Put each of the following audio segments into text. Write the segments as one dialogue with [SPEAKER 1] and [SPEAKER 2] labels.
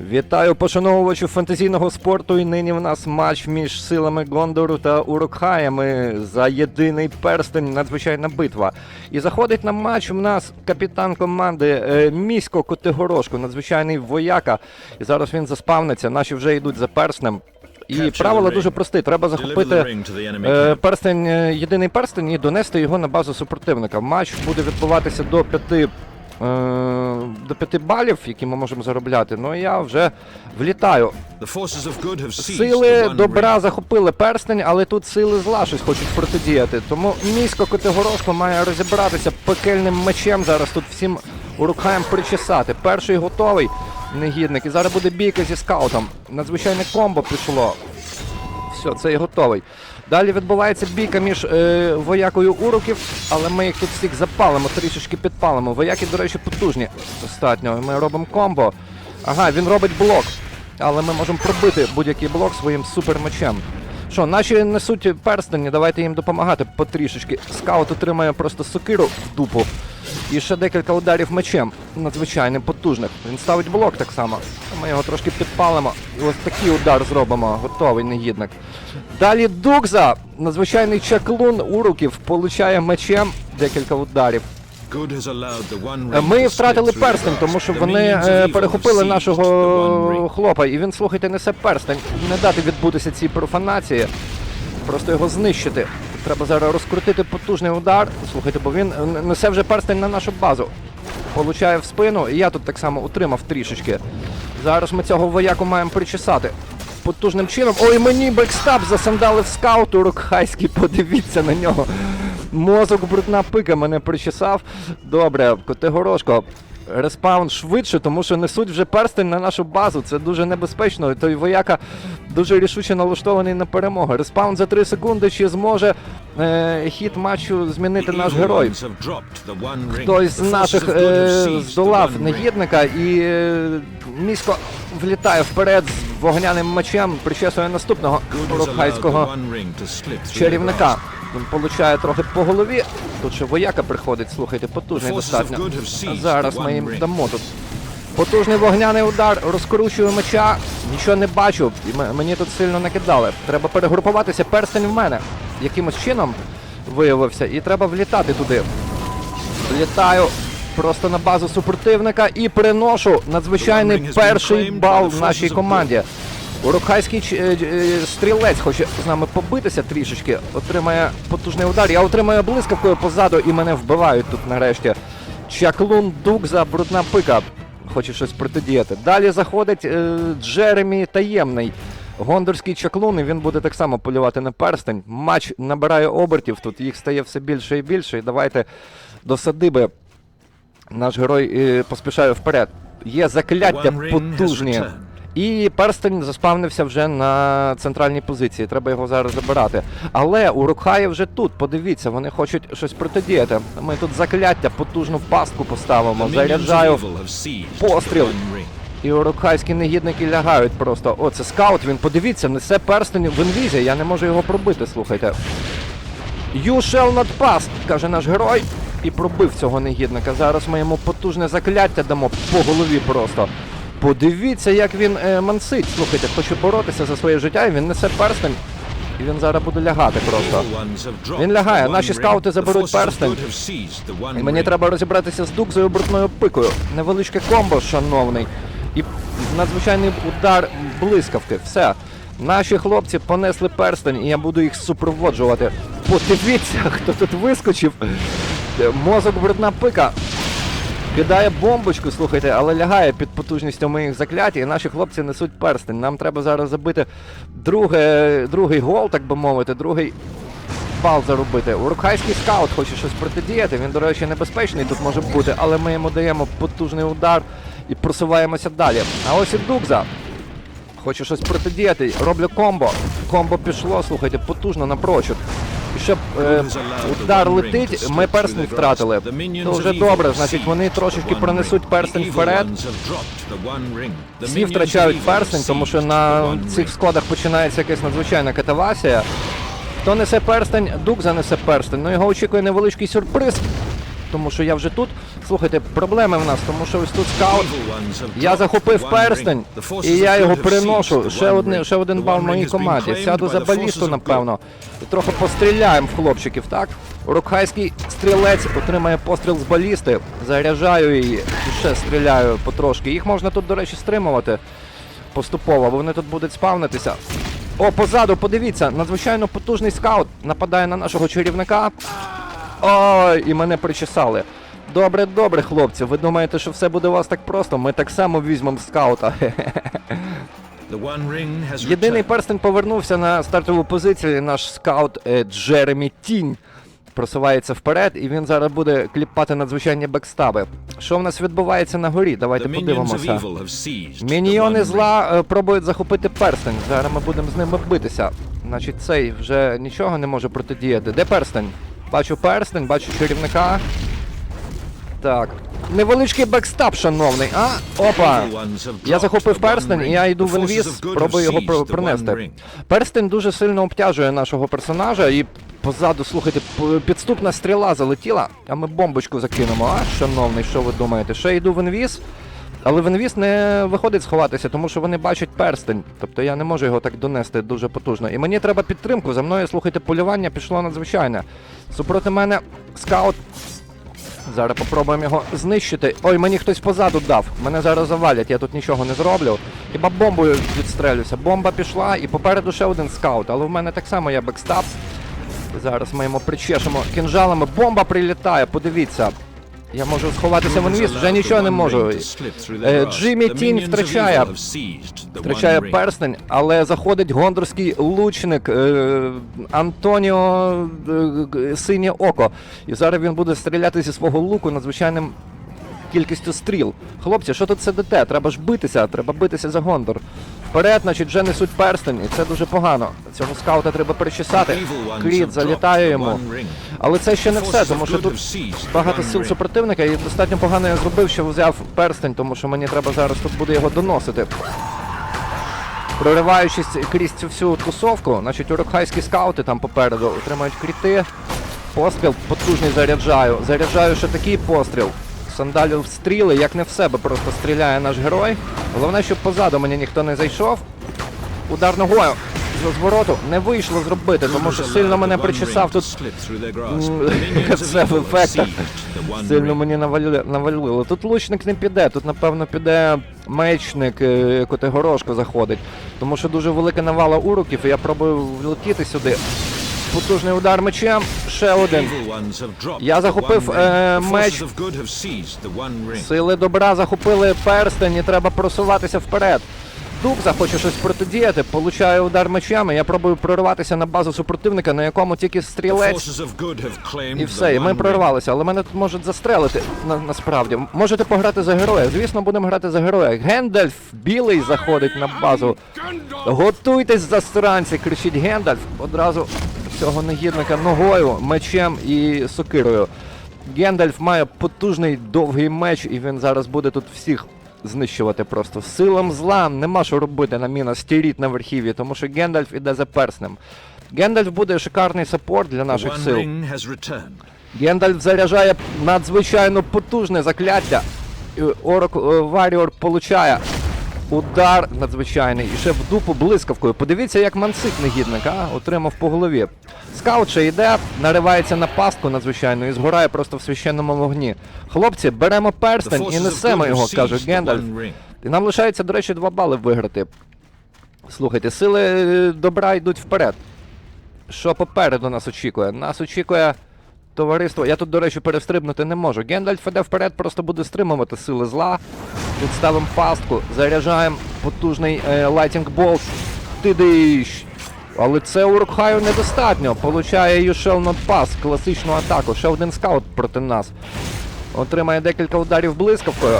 [SPEAKER 1] Вітаю пошановувачів фантазійного спорту. І нині в нас матч між силами Гондору та Урукхаями за єдиний перстень. Надзвичайна битва. І заходить на матч в нас капітан команди е, Місько Котигорошко, надзвичайний вояка. І зараз він заспавниться. Наші вже йдуть за перстнем. І правила дуже прості. Треба захопити е, перстень, е, єдиний перстень і донести його на базу супротивника. Матч буде відбуватися до п'яти. Е, До п'яти балів, які ми можемо заробляти. Ну я вже влітаю. Сили добра захопили перстень, але тут сили зла щось хочуть протидіяти. Тому місько Котигорошко має розібратися пекельним мечем. Зараз тут всім урукаєм причесати. Перший готовий негідник. І зараз буде бійка зі скаутом. Надзвичайне комбо пішло. Все, це і готовий. Далі відбувається бійка між е, воякою уроків, але ми їх тут всіх запалимо, трішечки підпалимо. Вояки, до речі, потужні. Достатньо. Ми робимо комбо. Ага, він робить блок. Але ми можемо пробити будь-який блок своїм супермечем. Що, наші несуть перстені, давайте їм допомагати потрішечки. Скаут отримає просто сокиру в дупу. І ще декілька ударів мечем. Надзвичайно потужних. Він ставить блок так само. Ми його трошки підпалимо. І ось такий удар зробимо. Готовий негідник. Далі Дукза, надзвичайний чаклун уруків, получає мечем декілька ударів. Ми втратили перстень, тому що вони е, перехопили нашого хлопа, і він, слухайте, несе перстень. Не дати відбутися цій профанації, просто його знищити. Треба зараз розкрутити потужний удар. Слухайте, бо він е, несе вже перстень на нашу базу. Получає в спину, і я тут так само утримав трішечки. Зараз ми цього вояку маємо причесати. Потужним чином. Ой, мені бекстап засандалив скауту Рокхайський, подивіться на нього. Мозок брудна пика мене причесав. Добре, Котигорошко. Респаун швидше, тому що несуть вже перстень на нашу базу. Це дуже небезпечно. Той вояка дуже рішуче налаштований на перемогу. Респаун за 3 секунди чи зможе е, хід матчу змінити наш герой. Хтось з наших е, здолав негідника і е, місько влітає вперед з вогняним мечем, причесує наступного рухайського чарівника. Він получає трохи по голові. Тут ще вояка приходить, слухайте, потужний достатньо. А зараз ми їм дамо тут. Потужний вогняний удар, розкручую меча, нічого не бачу. І мені тут сильно накидали. Треба перегрупуватися, перстень в мене. Якимось чином виявився, і треба влітати туди. Влітаю просто на базу супротивника і приношу надзвичайний перший бал в нашій команді. Урокхайський ч- е, е, стрілець хоче з нами побитися трішечки, отримає потужний удар. Я отримаю блискавкою позаду і мене вбивають тут нарешті. Чаклун Дукза, брудна пика. Хоче щось протидіяти. Далі заходить е, Джеремі Таємний. Гондорський чаклун, і він буде так само полювати на перстень. Матч набирає обертів, тут їх стає все більше і більше. І давайте до садиби. Наш герой е, поспішає вперед. Є закляття потужні. І перстень заспавнився вже на центральній позиції. Треба його зараз забирати. Але у Рукхаї вже тут. Подивіться, вони хочуть щось протидіяти. Ми тут закляття, потужну пастку поставимо. Заряджаю. постріл. І урукхайські негідники лягають просто. О, це скаут, він подивіться, несе перстень в інвізі, я не можу його пробити, слухайте. You shall not pass, каже наш герой. І пробив цього негідника. Зараз ми йому потужне закляття дамо по голові просто. Подивіться, як він е, мансить. Слухайте, хоче боротися за своє життя, і він несе перстень. І він зараз буде лягати просто.
[SPEAKER 2] Він лягає, наші скаути заберуть перстень.
[SPEAKER 1] І мені треба розібратися з дукзою брудною пикою. Невеличке комбо, шановний. І надзвичайний удар блискавки. Все. Наші хлопці понесли перстень, і я буду їх супроводжувати. Подивіться, хто тут вискочив. Мозок брудна пика. Кидає бомбочку, слухайте, але лягає під потужністю моїх заклять, і наші хлопці несуть перстень. Нам треба зараз забити друге, другий гол, так би мовити, другий бал заробити. Урукхайський скаут хоче щось протидіяти. Він, до речі, небезпечний тут може бути, але ми йому даємо потужний удар і просуваємося далі. А ось і Дукза. Хоче щось протидіяти. Роблю комбо. Комбо пішло, слухайте, потужно напрочуд. Ще е, удар летить, ми перстень втратили. То вже добре, значить вони трошечки пронесуть перстень вперед. Всі втрачають перстень, тому що на цих складах починається якась надзвичайна катавасія. Хто несе перстень, дук занесе перстень. Ну його очікує невеличкий сюрприз. Тому що я вже тут. Слухайте, проблеми в нас, тому що ось тут скаут. Я захопив перстень, і я його переношу. Ще один, ще один бал моїй команді. Сяду за балісту, напевно. І трохи постріляємо в хлопчиків, так? Урокхайський стрілець отримає постріл з балісти. Заряджаю її і ще стріляю потрошки. Їх можна тут, до речі, стримувати поступово, бо вони тут будуть спавнитися. О, позаду, подивіться, надзвичайно потужний скаут нападає на нашого чарівника. Ой, і мене причесали. Добре, добре, хлопці. Ви думаєте, що все буде у вас так просто? Ми так само візьмемо скаута. Єдиний перстень повернувся на стартову позицію. Наш скаут е, Джеремі Тінь просувається вперед, і він зараз буде кліпати надзвичайні бекстаби. Що в нас відбувається на горі? Давайте подивимося. Міньйони зла е, пробують захопити перстень. Зараз ми будемо з ними битися. Значить, цей вже нічого не може протидіяти. Де перстень? Бачу перстень, бачу чарівника. Так. Невеличкий бекстап, шановний. А, опа! Я захопив перстень, і я йду в інвіз, пробую його пронести. Перстень дуже сильно обтяжує нашого персонажа, і позаду, слухайте, підступна стріла залетіла, а ми бомбочку закинемо. А, шановний, що ви думаєте? Ще йду в інвіз, але в інвіз не виходить сховатися, тому що вони бачать перстень. Тобто я не можу його так донести дуже потужно. І мені треба підтримку. За мною, слухайте, полювання пішло надзвичайне. Супроти мене скаут. Зараз попробуємо його знищити. Ой, мені хтось позаду дав. Мене зараз завалять, я тут нічого не зроблю. Хіба бомбою відстрелюся. Бомба пішла і попереду ще один скаут, але в мене так само є бекстап. Зараз ми йому причешемо кінжалами. Бомба прилітає, подивіться. Я можу сховатися в інвіз, вже нічого не можу. Е, Джиммі Тінь втрачає, втрачає перстень, але заходить гондорський лучник е, Антоніо е, Синє Око. І зараз він буде стріляти зі свого луку надзвичайним кількістю стріл. Хлопці, що тут сидите? Треба ж битися, треба битися за Гондор. Вперед, значить, вже несуть перстень, і це дуже погано. Цього скаута треба перечесати. Кріт залітає йому. Але це ще не все, тому що тут багато сил супротивника, і достатньо погано я зробив, що взяв перстень, тому що мені треба зараз тут буде його доносити. Прориваючись крізь цю всю тусовку, значить урокхайські скаути там попереду отримають кріти. Постріл потужний заряджаю. Заряджаю ще такий постріл. Сандалю в стріли, як не в себе, просто стріляє наш герой. Головне, щоб позаду мені ніхто не зайшов. Удар ногою з розвороту не вийшло зробити, тому що сильно мене причесав тут. Це в ефектах. Сильно мені навалили. Тут лучник не піде, тут напевно піде мечник, е, як оте горошко заходить. Тому що дуже велика навала уроків, і я пробую влетіти сюди. Потужний удар мечем, ще один. Я захопив е, меч. Сили добра захопили перстень і треба просуватися вперед. Дуб захоче щось протидіяти, получає удар мечами. Я пробую прорватися на базу супротивника, на якому тільки стрілець. І все, і ми прорвалися, але мене тут можуть застрелити на, насправді. Можете пограти за героя. Звісно, будемо грати за героя. Гендальф білий заходить на базу. Готуйтесь засранці, кричить Гендальф. Одразу цього негідника ногою, мечем і сокирою. Гендальф має потужний довгий меч, і він зараз буде тут всіх знищувати просто. Силам зла нема що робити на міна стіріт на верхів'ї, тому що Гендальф іде за перснем. Гендальф буде шикарний саппорт для наших сил. Гендальф заряджає надзвичайно потужне закляття. Орок е, Варіор получає удар надзвичайний. І ще в дупу блискавкою. Подивіться, як мансик негідник, а? Отримав по голові. Скаут йде, наривається на пастку надзвичайно і згорає просто в священному вогні. Хлопці, беремо перстень і несемо його, каже Гендальф. І нам лишається, до речі, два бали виграти. Слухайте, сили е, добра йдуть вперед. Що попереду нас очікує? Нас очікує товариство. Я тут, до речі, перестрибнути не можу. Гендальф іде вперед, просто буде стримувати сили зла. Тут ставимо пастку, заряджаємо потужний лайтінг болт. Тидиш! Але це у Рокхаю недостатньо. Получає Shall Not Pass, класичну атаку. Ще один скаут проти нас. Отримає декілька ударів блискавкою.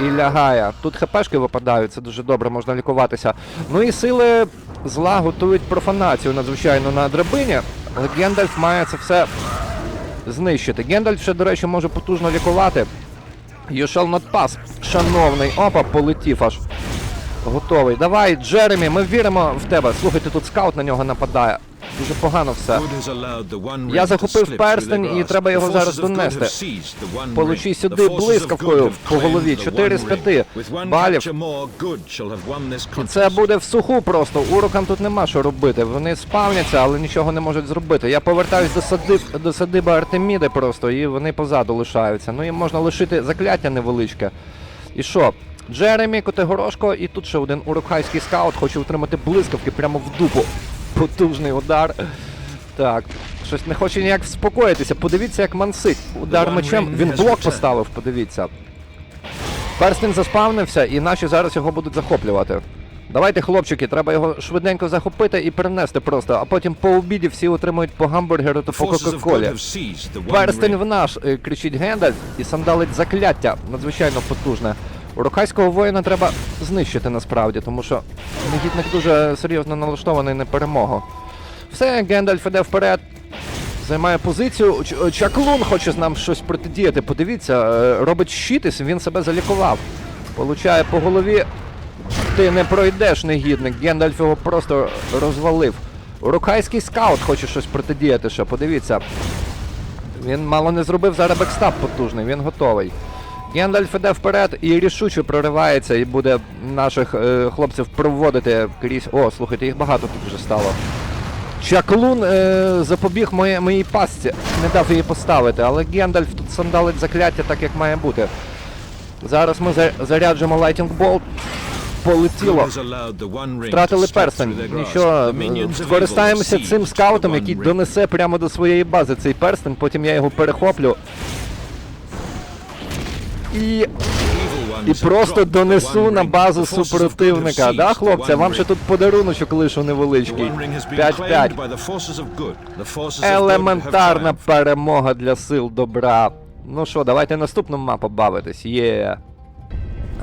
[SPEAKER 1] І лягає. Тут хпшки випадають, це дуже добре, можна лікуватися. Ну і сили зла готують профанацію надзвичайно на драбині. Але Гендальф має це все знищити. Гендальф ще, до речі, може потужно лікувати. You shall шановний. Опа, полетів аж. Готовий. Давай, Джеремі, ми віримо в тебе. Слухайте, тут скаут на нього нападає. Дуже погано все. Я захопив перстень, і треба його зараз донести. Получи сюди блискавкою по голові. Чотири з
[SPEAKER 2] One
[SPEAKER 1] п'яти.
[SPEAKER 2] Ring. With one
[SPEAKER 1] Балів. І це буде в суху просто. Урокам тут нема що робити. Вони спавняться, але нічого не можуть зробити. Я повертаюсь до садиб, до садиби Артеміди просто, і вони позаду лишаються. Ну їм можна лишити закляття невеличке. І що? Джеремі, Котигорошко, і тут ще один урокхайський скаут хоче отримати блискавки прямо в дупу. Потужний удар. Так, щось не хоче ніяк вспокоїтися. Подивіться, як мансить. Удар мечем. Він блок поставив, подивіться. Перстень заспавнився, і наші зараз його будуть захоплювати. Давайте, хлопчики, треба його швиденько захопити і перенести просто, а потім по обіді всі отримують по гамбургеру та по Кока-Колі. Перстень в наш, е, кричить Гендальф, і сандалить закляття. Надзвичайно потужне. Урокайського воїна треба знищити насправді, тому що негідник дуже серйозно налаштований на перемогу. Все, Гендальф іде вперед, займає позицію. Чаклун хоче з нам щось протидіяти. Подивіться, е, робить щитис, він себе залікував. Получає по голові. Ти не пройдеш, негідник. Гендальф його просто розвалив. Урокайський скаут хоче щось протидіяти ще, подивіться. Він мало не зробив зараз бекстап потужний, він готовий. Гендальф іде вперед і рішуче проривається і буде наших е, хлопців проводити крізь. О, слухайте, їх багато тут вже стало. Чаклун е, запобіг моє, моїй пастці, не дав її поставити, але Гендальф тут сандалить закляття так, як має бути. Зараз ми за- заряджимо Lightning Bolt. Полетіло. Втратили перстень. Нічого,
[SPEAKER 2] evil
[SPEAKER 1] скористаємося цим скаутом, який донесе прямо до своєї бази цей перстень, потім я його перехоплю. І, і просто донесу на базу супротивника. Да, хлопці, вам ще тут подаруночок лишу невеличкий.
[SPEAKER 2] One Ring has
[SPEAKER 1] 5-5.
[SPEAKER 2] claimed by the forces of good. The forces of good have
[SPEAKER 1] Елементарна перемога для сил добра. Ну що, давайте наступну мапу бавитись. Є. А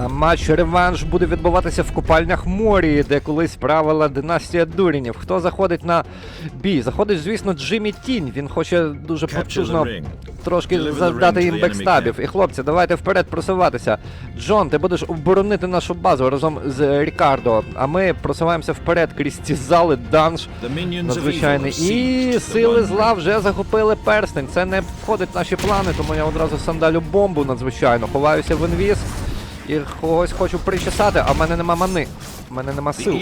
[SPEAKER 1] матч реванш буде відбуватися в купальнях Морії, де колись правила династія дурінів. Хто заходить на бій? Заходить, звісно, Джиммі Тінь. Він хоче дуже потужно трошки завдати їм бекстабів. І хлопці, давайте вперед просуватися. Джон, ти будеш оборонити нашу базу разом з Рікардо. А ми просуваємося вперед крізь ці зали данж надзвичайний. І сили зла вже захопили перстень. Це не входить в наші плани, тому я одразу сандалю бомбу надзвичайно. Ховаюся в інвіз і когось хочу причесати, а в мене нема мани. В мене нема сил.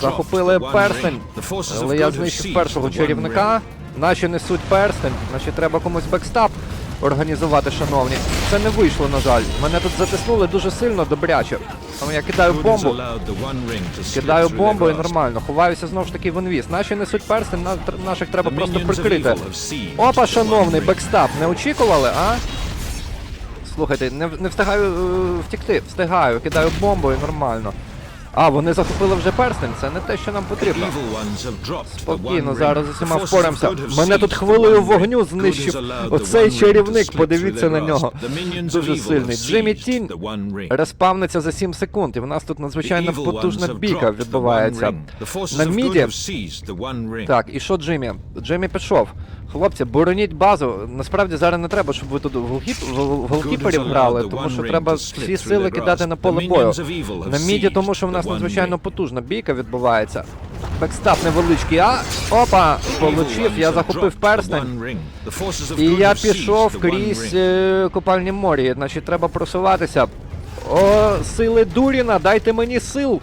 [SPEAKER 1] Захопили перстень, але я знищив першого чарівника. Наші несуть перстень, наші треба комусь бекстап організувати, шановні. Це не вийшло, на жаль. Мене тут затиснули дуже сильно, добряче. Тому я кидаю бомбу. Кидаю бомбу і нормально. Ховаюся знову ж таки в інвіз. Наші несуть перстень, наших треба просто прикрити. Опа, шановний, бекстап. Не очікували, а? Слухайте, не, не встигаю е, втікти. Встигаю, кидаю бомбу і нормально. А, вони захопили вже перстень, це не те, що нам потрібно. Спокійно, зараз з усіма
[SPEAKER 2] have
[SPEAKER 1] Мене тут хвилею вогню знищив оцей чарівник, подивіться на нього. Дуже сильний. Джиммі Тінь. Респавниться за 7 секунд, і в нас тут надзвичайно потужна бійка відбувається. На міді. Так, і що Джиммі? Джиммі пішов. Хлопці, бороніть базу. Насправді зараз не треба, щоб ви тут в голкіп- в- в голкіперів грали, тому що треба всі сили кидати на поле бою. На міді, тому що в нас надзвичайно потужна бійка відбувається. Бекстап невеличкий, а опа! Получив, я захопив перстень. І я пішов крізь е, купальні морі. Значить, треба просуватися. О, сили Дуріна, дайте мені сил.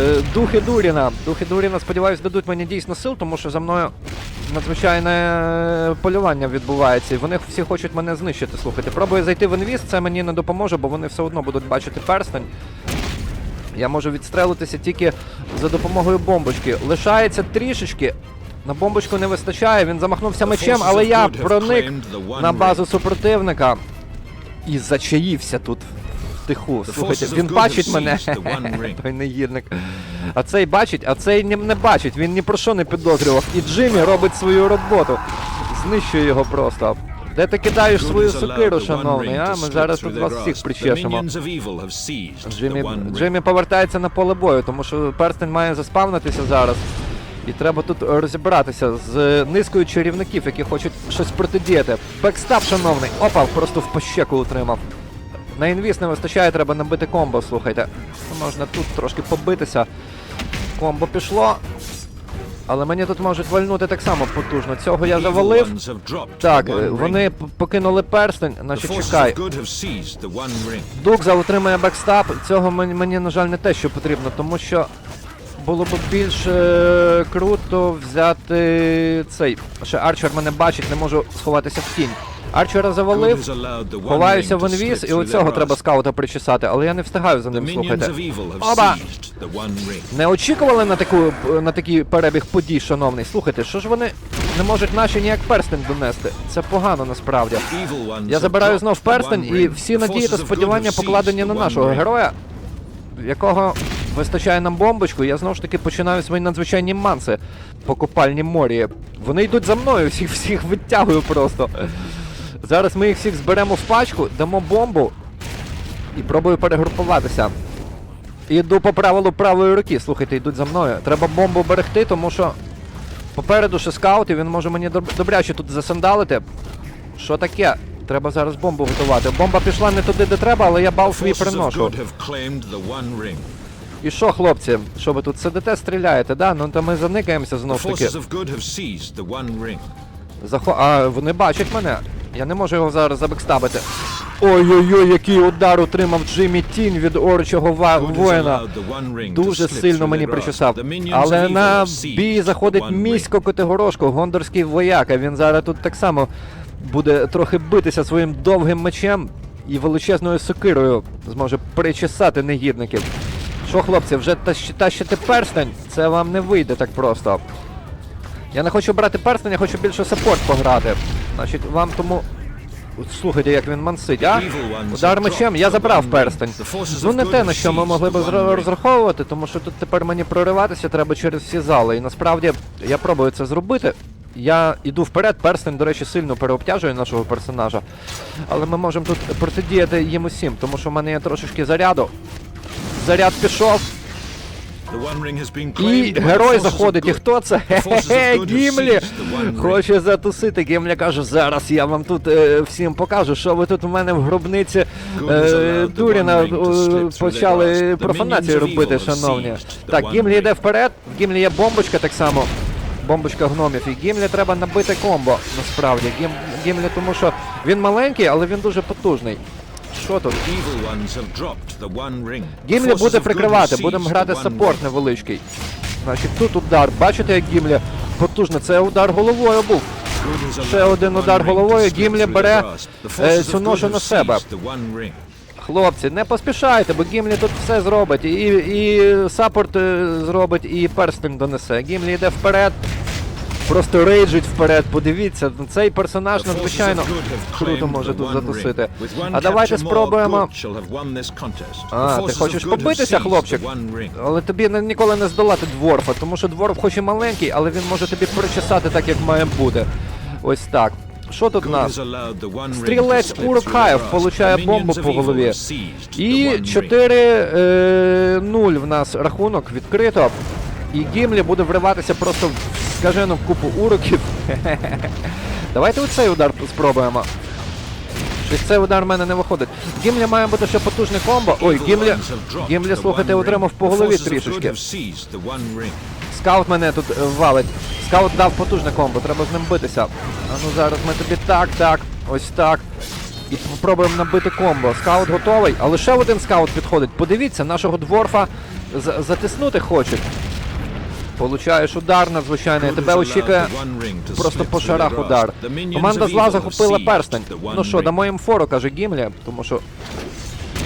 [SPEAKER 1] Е, духи Дуріна. Духи Дуріна, сподіваюсь, дадуть мені дійсно сил, тому що за мною надзвичайне полювання відбувається. І вони всі хочуть мене знищити. Слухайте, пробую зайти в інвіз, це мені не допоможе, бо вони все одно будуть бачити перстень. Я можу відстрелитися тільки за допомогою бомбочки. Лишається трішечки. На бомбочку не вистачає, він замахнувся мечем, але я проник на базу супротивника і зачаївся тут втиху. Слухайте, він бачить мене, той негідник. А цей бачить, а цей не, не бачить, він ні про що не підозрював. І Джиммі робить свою роботу. Знищує його просто. Де ти кидаєш свою сокиру, шановний, а? Ми зараз тут вас всіх причешемо. Джиммі, Джиммі повертається на поле бою, тому що перстень має заспавнитися зараз. І треба тут розібратися з низкою чарівників, які хочуть щось протидіяти. Бекстап, шановний. Опа, просто в пощеку утримав. На інвіз не вистачає, треба набити комбо, слухайте. Можна тут трошки побитися. Комбо пішло. Але мені тут можуть вальнути так само потужно. Цього я завалив. Так, вони покинули перстень, значить чекай. Дукза отримає бекстап. Цього мені, мені, на жаль, не те, що потрібно, тому що було б більш е, круто взяти цей. Ще Арчер мене бачить, не можу сховатися в тінь. Арчера завалив, ховаюся в інвіз, і
[SPEAKER 2] through
[SPEAKER 1] оцього треба скаута причесати, але я не встигаю за ним
[SPEAKER 2] have
[SPEAKER 1] Оба! Не очікували на таку на такий перебіг подій, шановний. Слухайте, що ж вони не можуть наші ніяк перстень донести? Це погано насправді. Я забираю знов перстень, і всі надії та сподівання покладені на нашого героя, якого вистачає нам бомбочку. Я знову ж таки починаю свої надзвичайні манси по купальні морі. Вони йдуть за мною, всіх всіх витягую просто. Зараз ми їх всіх зберемо в пачку, дамо бомбу і пробую перегрупуватися. Іду по правилу правої руки. Слухайте, йдуть за мною. Треба бомбу берегти, тому що попереду ще скаут, і він може мені добряче тут засандалити. Що таке? Треба зараз бомбу готувати. Бомба пішла не туди, де треба, але я бал свій приношу. І що, хлопці, що ви тут сидите, стріляєте, да? Ну то ми заникаємося знов таки. Захо... А вони бачать мене. Я не можу його зараз забекстабити. Ой-ой-ой, який удар отримав Джиммі Тінь від орчого. Воїна. Дуже сильно мені причесав. Але на бій заходить місько Котигорошко, гондорський вояка. Він зараз тут так само буде трохи битися своїм довгим мечем і величезною сокирою зможе причесати негідників. Що, хлопці, вже тащ- тащите перстень? Це вам не вийде так просто. Я не хочу брати перстень, я хочу більше саппорт пограти. Значить, вам тому. Слухайте, як він мансить, а? Удар мечем, я забрав перстень. Ну не те, на що ми могли б розраховувати, тому що тут тепер мені прориватися треба через всі зали. І насправді я пробую це зробити. Я іду вперед, перстень, до речі, сильно переобтяжує нашого персонажа. Але ми можемо тут протидіяти їм усім, тому що в мене є трошечки заряду. Заряд пішов, і герой заходить. І хто це? Хе-хе, Гімлі! Хоче затусити. Гімлі каже, зараз я вам тут е, всім покажу, що ви тут у мене в гробниці е, Дуріна е, почали профанацію робити, шановні. Так, Гімлі йде вперед, в Гімлі є бомбочка так само. Бомбочка гномів. І Гімлі треба набити комбо, насправді. Гім, Гімлі, тому що він маленький, але він дуже потужний. Що тут? Гімлі буде прикривати, будемо грати саппорт невеличкий. Значить, тут удар. Бачите, як Гімлі потужно. Це удар головою був. Ще один удар головою, Гімлі бере, е, цю ношу на себе. Хлопці, не поспішайте, бо Гімлі тут все зробить. І, і саппорт е, зробить, і перстень донесе. Гімлі йде вперед. Просто рейджить вперед, подивіться, ну, цей персонаж надзвичайно круто може тут затусити. А давайте спробуємо. А, ти хочеш побитися, хлопчик? Але тобі ніколи не здолати дворфа, тому що дворф хоч і маленький, але він може тобі причесати так, як має бути. Ось так. Що тут у нас? Стрілець Урукхаєв получає бомбу по голові. І
[SPEAKER 2] one ring.
[SPEAKER 1] 4-0 в нас рахунок відкрито. І Гімлі буде вриватися просто в скажену купу уроків. Давайте оцей удар спробуємо. Щось цей удар в мене не виходить. Гімлі має бути ще потужне комбо. Ой, Гімлі,
[SPEAKER 2] the
[SPEAKER 1] слухайте, отримав по голові трішечки. Скаут мене тут е, валить. Скаут дав потужне комбо, треба з ним битися. А ну зараз ми тобі так, так, ось так. І спробуємо набити комбо. Скаут готовий, але ще один скаут підходить. Подивіться, нашого дворфа затиснути хочуть. Получаєш удар надзвичайний, тебе очікує просто по шарах удар. Команда зла захопила перстень. Ну що, дамо їм фору, каже Гімлі, тому що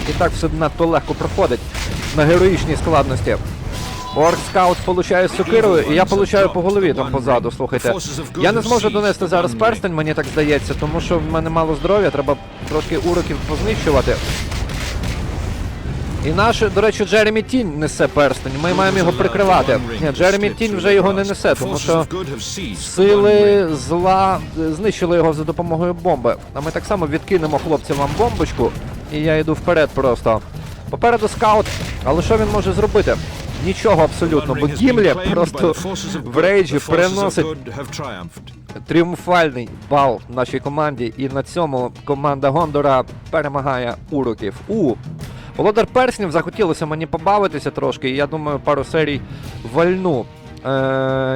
[SPEAKER 1] і так все надто легко проходить на героїчній складності. Орк скаут получає сокирою, і я получаю по голові там позаду. Слухайте, я не зможу донести зараз перстень, мені так здається, тому що в мене мало здоров'я, треба трошки уроків познищувати. І наш, до речі, Джеремі Тінь несе перстень. Ми маємо його прикривати. Ні, Джеремі Тінь вже його не несе, тому що сили зла е, знищили його за допомогою бомби. А ми так само відкинемо хлопцям вам бомбочку, і я йду вперед просто. Попереду скаут, але що він може зробити? Нічого абсолютно, бо Гімлі просто в рейджі приносить тріумфальний бал нашій команді, і на цьому команда Гондора перемагає уроків. У Володар перснів захотілося мені побавитися трошки, і я думаю, пару серій вальну.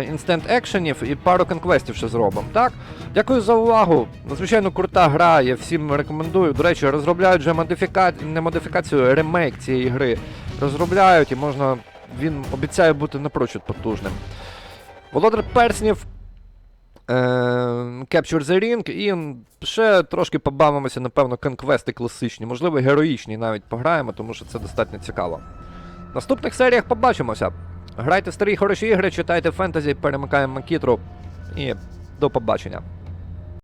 [SPEAKER 1] інстант екшенів і пару конквестів ще зробимо. Так? Дякую за увагу. Надзвичайно крута гра, я всім рекомендую. До речі, розробляють вже модифіка... не модифікацію, а ремейк цієї гри. Розробляють і можна. Він обіцяє бути напрочуд потужним. Володар перснів. Е, Capture the Ring і ще трошки побавимося, напевно, конквести класичні, можливо, героїчні навіть пограємо, тому що це достатньо цікаво. В наступних серіях побачимося. Грайте старі хороші ігри, читайте фентезі, перемикаємо макітру і до побачення.